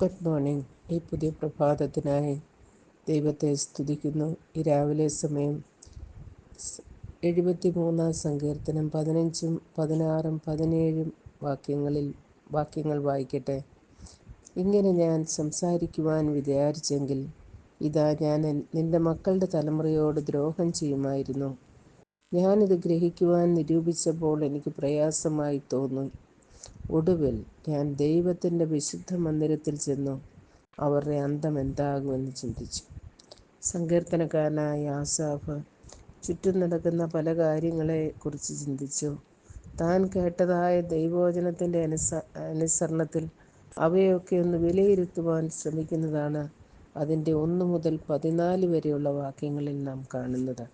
Good morning. ഈ പുതിയ പ്രഭാതത്തിനായി ദൈവത്തെ സ്തുതിക്കുന്നു. ഈ രാവിലെ സമയം എഴുപത്തി മൂന്നാം സങ്കീർത്തനം പതിനഞ്ചും പതിനാറും പതിനേഴും വാക്യങ്ങളിൽ വാക്യങ്ങൾ വായിക്കട്ടെ. ഇങ്ങനെ ഞാൻ സംസാരിക്കുവാൻ വിചാരിച്ചെങ്കിൽ ഇതാ ഞാൻ നിന്റെ മക്കളുടെ തലമുറയോട് ദ്രോഹം ചെയ്യുമായിരുന്നു. ഞാനിത് ഗ്രഹിക്കുവാൻ നിരൂപിച്ചപ്പോൾ എനിക്ക് പ്രയാസമായി തോന്നി. ഒടുവിൽ ഞാൻ ദൈവത്തിന്റെ വിശുദ്ധ മന്ദിരത്തിൽ ചെന്നു അവരുടെ അന്തം എന്താകുമെന്ന് ചിന്തിച്ചു. സങ്കീർത്തനക്കാരനായ ആസാഫ് ചുറ്റും നടക്കുന്ന പല കാര്യങ്ങളെക്കുറിച്ച് ചിന്തിച്ചു. താൻ കേട്ടതായ ദൈവവചനത്തിന്റെ അനുസ അനുസരണത്തിൽ അവയൊക്കെ ഒന്ന് വിലയിരുത്തുവാൻ ശ്രമിക്കുന്നതാണ് അതിന്റെ ഒന്ന് മുതൽ പതിനാല് വരെയുള്ള വാക്യങ്ങളിൽ നാം കാണുന്നത്.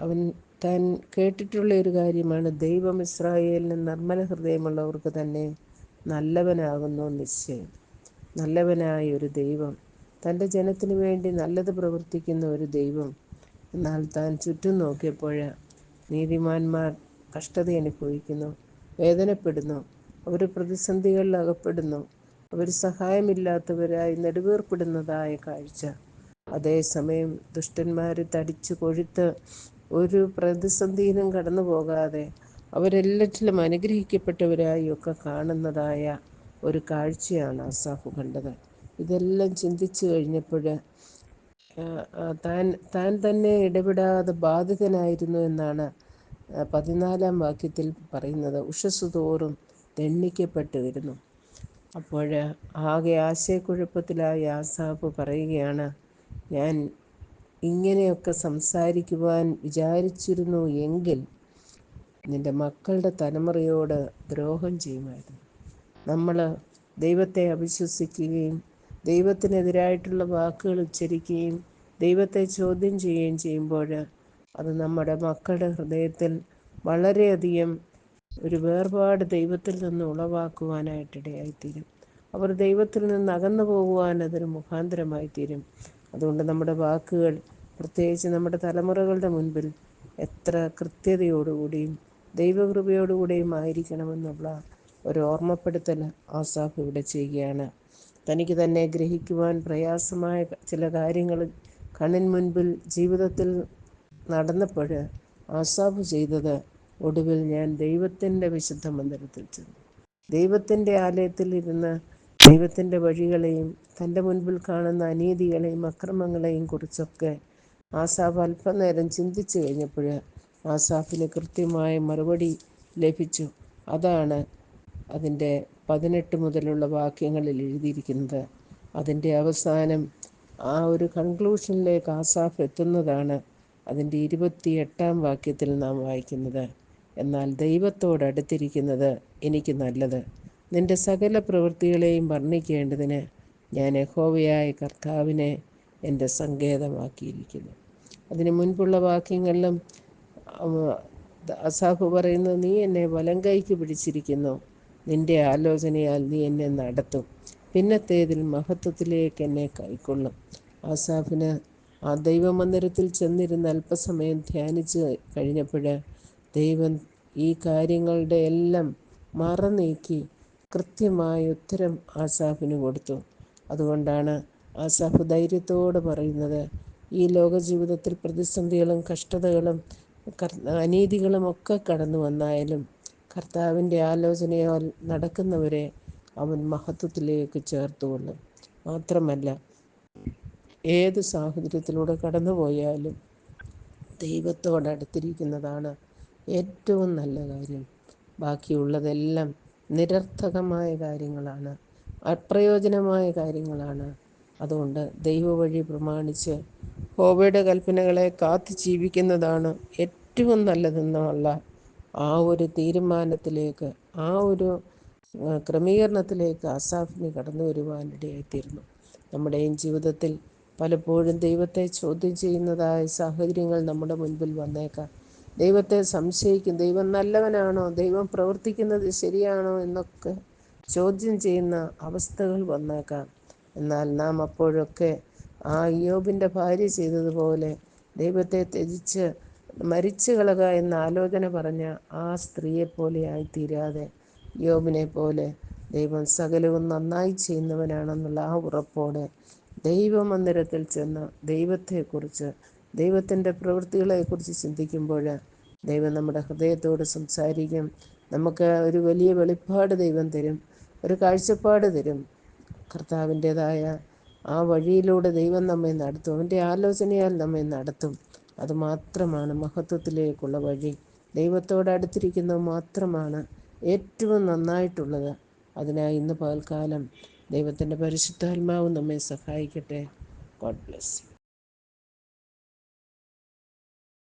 അവൻ താൻ കേട്ടിട്ടുള്ള ഒരു കാര്യമാണ്. ദൈവം ഇസ്രായേലിന് നിർമ്മല ഹൃദയമുള്ളവർക്ക് തന്നെ നല്ലവനാകുന്നു നിശ്ചയം. നല്ലവനായ ഒരു ദൈവം. തന്റെ ജനത്തിനു വേണ്ടി നല്ലത് പ്രവർത്തിക്കുന്ന ഒരു ദൈവം. എന്നാൽ താൻ ചുറ്റും നോക്കിയപ്പോൾ നീതിമാന്മാർ കഷ്ടത അനുഭവിക്കുന്നു വേദനപ്പെടുന്നു അവർ പ്രതിസന്ധികളിൽ അകപ്പെടുന്നു അവർ സഹായമില്ലാത്തവരായി നെടുവേർപ്പെടുന്നതായ കാഴ്ച. അതേസമയം ദുഷ്ടന്മാർ തടിച്ചു കൊഴുത്ത് ഒരു പ്രതിസന്ധിയിലും കടന്നു പോകാതെ അവരെല്ലാറ്റിലും അനുഗ്രഹിക്കപ്പെട്ടവരായി ഒക്കെ കാണുന്നതായ ഒരു കാഴ്ചയാണ് അസാഫ് കണ്ടത്. ഇതെല്ലാം ചിന്തിച്ചു കഴിഞ്ഞപ്പോൾ താൻ താൻ തന്നെ ഇടപെടാതെ ബാധിതനായിരുന്നു എന്നാണ് പതിനാലാം വാക്യത്തിൽ പറയുന്നത്. ഉഷസ് തോറും ദണ്ണിക്കപ്പെട്ടു വരുന്നു അപ്പോൾ ആകെ ആശയക്കുഴപ്പത്തിലായ ആസാഫ് പറയുകയാണ് ഞാൻ ഇങ്ങനെയൊക്കെ സംസാരിക്കുവാൻ വിചാരിച്ചിരുന്നു എങ്കിൽ നിന്റെ മക്കളുടെ തലമുറയോട് ദ്രോഹം ചെയ്യുമായിരുന്നു. നമ്മൾ ദൈവത്തെ അവിശ്വസിക്കുകയും ദൈവത്തിനെതിരായിട്ടുള്ള വാക്കുകൾ ഉച്ചരിക്കുകയും ദൈവത്തെ ചോദ്യം ചെയ്യുകയും ചെയ്യുമ്പോൾ അത് നമ്മുടെ മക്കളുടെ ഹൃദയത്തിൽ വളരെയധികം ഒരു വേർപാട് ദൈവത്തിൽ നിന്ന് ഉളവാക്കുവാനായിട്ടിടയായിത്തീരും. അവർ ദൈവത്തിൽ നിന്ന് അകന്നു പോകുവാൻ അതൊരു മുഖാന്തരമായിത്തീരും. അതുകൊണ്ട് നമ്മുടെ വാക്കുകൾ പ്രത്യേകിച്ച് നമ്മുടെ തലമുറകളുടെ മുൻപിൽ എത്ര കൃത്യതയോടുകൂടിയും ദൈവകൃപയോടുകൂടിയും ആയിരിക്കണമെന്നുള്ള ഒരു ഓർമ്മപ്പെടുത്തൽ ആസാഫ് ഇവിടെ ചെയ്യുകയാണ്. തനിക്ക് തന്നെ ഗ്രഹിക്കുവാൻ പ്രയാസമായ ചില കാര്യങ്ങൾ കണ്ണിൻ മുൻപിൽ ജീവിതത്തിൽ നടന്നപ്പോൾ ആസാഫ് ചെയ്തത് ഒടുവിൽ ഞാൻ ദൈവത്തിന്റെ വിശുദ്ധ മന്ദിരത്തിൽ ചെന്നു. ദൈവത്തിന്റെ ആലയത്തിൽ ഇരുന്ന് ദൈവത്തിന്റെ വഴികളെയും തന്റെ മുൻപിൽ കാണുന്ന അനീതികളെയും അക്രമങ്ങളെയും കുറിച്ചൊക്കെ ആസാഫ് അല്പനേരം ചിന്തിച്ചു കഴിഞ്ഞപ്പോൾ ആസാഫിന് കൃത്യമായ മറുപടി ലഭിച്ചു. അതാണ് അതിന്റെ പതിനെട്ട് മുതലുള്ള വാക്യങ്ങളിൽ എഴുതിയിരിക്കുന്നത്. അതിന്റെ അവസാനം ആ ഒരു കൺക്ലൂഷനിലേക്ക് ആസാഫ് എത്തുന്നതാണ് അതിന്റെ ഇരുപത്തി എട്ടാം വാക്യത്തിൽ നാം വായിക്കുന്നത്. എന്നാൽ ദൈവത്തോട് ദൈവത്തോടടുത്തിരിക്കുന്നത് എനിക്ക് നല്ലത്. നിന്റെ സകല പ്രവൃത്തികളെയും വർണിക്കേണ്ടതിന് ഞാൻ യഹോവയായ കർത്താവിനെ എന്റെ സങ്കേതമാക്കിയിരിക്കുന്നു. അതിന് മുൻപുള്ള വാക്യങ്ങളിലും അസാഫ് പറയുന്നു നീ എന്നെ വലം കൈക്ക് പിടിച്ചിരിക്കുന്നു. നിന്റെ ആലോചനയാൽ നീ എന്നെ നടത്തും. പിന്നത്തേതിൽ മഹത്വത്തിലേക്ക് എന്നെ കൈക്കൊള്ളും. ആസാഫിന് ആ ദൈവമന്ദിരത്തിൽ ചെന്നിരുന്ന് അല്പസമയം ധ്യാനിച്ച് കഴിഞ്ഞപ്പോൾ ദൈവം ഈ കാര്യങ്ങളുടെ എല്ലാം മറനീക്കി കൃത്യമായ ഉത്തരം ആസാഫിന് കൊടുത്തു. അതുകൊണ്ടാണ് ആസാഫ് ധൈര്യത്തോടെ പറയുന്നത്. ഈ ലോക ജീവിതത്തിൽ പ്രതിസന്ധികളും കഷ്ടതകളും അനീതികളും ഒക്കെ കടന്നു വന്നായാലും കർത്താവിന്റെ ആലോചനയാൽ നടക്കുന്നവരെ അവൻ മഹത്വത്തിലേക്ക് ചേർത്തുകൊള്ളും മാത്രമല്ല ഏത് സാഹചര്യത്തിലൂടെ കടന്നുപോയാലും ദൈവത്തോടടുത്തിരിക്കുന്നതാണ് ഏറ്റവും നല്ല കാര്യം. ബാക്കിയുള്ളതെല്ലാം നിരർത്ഥകമായ കാര്യങ്ങളാണ് അപ്രയോജനമായ കാര്യങ്ങളാണ്. അതുകൊണ്ട് ദൈവവഴി പ്രമാണിച്ച് ഹോബയുടെ കൽപ്പനകളെ കാത്തു ജീവിക്കുന്നതാണ് ഏറ്റവും നല്ലതെന്നുള്ള ആ ഒരു തീരുമാനത്തിലേക്ക് ആ ഒരു ക്രമീകരണത്തിലേക്ക് അസാഫിന് കടന്നു വരുവാനിടയായിത്തീരുന്നു നമ്മുടെയും ജീവിതത്തിൽ പലപ്പോഴും ദൈവത്തെ ചോദ്യം ചെയ്യുന്നതായ സാഹചര്യങ്ങൾ നമ്മുടെ മുൻപിൽ വന്നേക്കാം. ദൈവത്തെ സംശയിക്കും ദൈവം നല്ലവനാണോ ദൈവം പ്രവർത്തിക്കുന്നത് ശരിയാണോ എന്നൊക്കെ ചോദ്യം ചെയ്യുന്ന അവസ്ഥകൾ വന്നേക്കാം. എന്നാൽ നാം അപ്പോഴൊക്കെ ആ അയ്യോബിന്റെ ഭാര്യ ചെയ്തതുപോലെ ദൈവത്തെ ത്യജിച്ച് മരിച്ചു കളക എന്ന ആലോചന പറഞ്ഞ ആ സ്ത്രീയെപ്പോലെ ആയിത്തീരാതെ യോബിനെ പോലെ ദൈവം സകലവും നന്നായി ചെയ്യുന്നവനാണെന്നുള്ള ആ ഉറപ്പോടെ ദൈവമന്ദിരത്തിൽ ചെന്ന് ദൈവത്തെക്കുറിച്ച് ദൈവത്തിന്റെ പ്രവൃത്തികളെക്കുറിച്ച് ചിന്തിക്കുമ്പോൾ ദൈവം നമ്മുടെ ഹൃദയത്തോട് സംസാരിക്കും. നമുക്ക് ഒരു വലിയ വെളിപ്പാട് ദൈവം തരും ഒരു കാഴ്ചപ്പാട് തരും. കർത്താവിന്റേതായ ആ വഴിയിലൂടെ ദൈവം നമ്മെ നടത്തും. അവന്റെ ആലോചനയാൽ നമ്മെ നടത്തും. അതുമാത്രമാണ് മഹത്വത്തിലേക്കുള്ള വഴി. ദൈവത്തോട് അടുത്തിരിക്കുന്നത് മാത്രമാണ് ഏറ്റവും നന്നായിട്ടുള്ളത്. അതിനായി ഇന്ന് പകൽക്കാലം ദൈവത്തിന്റെ പരിശുദ്ധാത്മാവ് നമ്മെ സഹായിക്കട്ടെ. God bless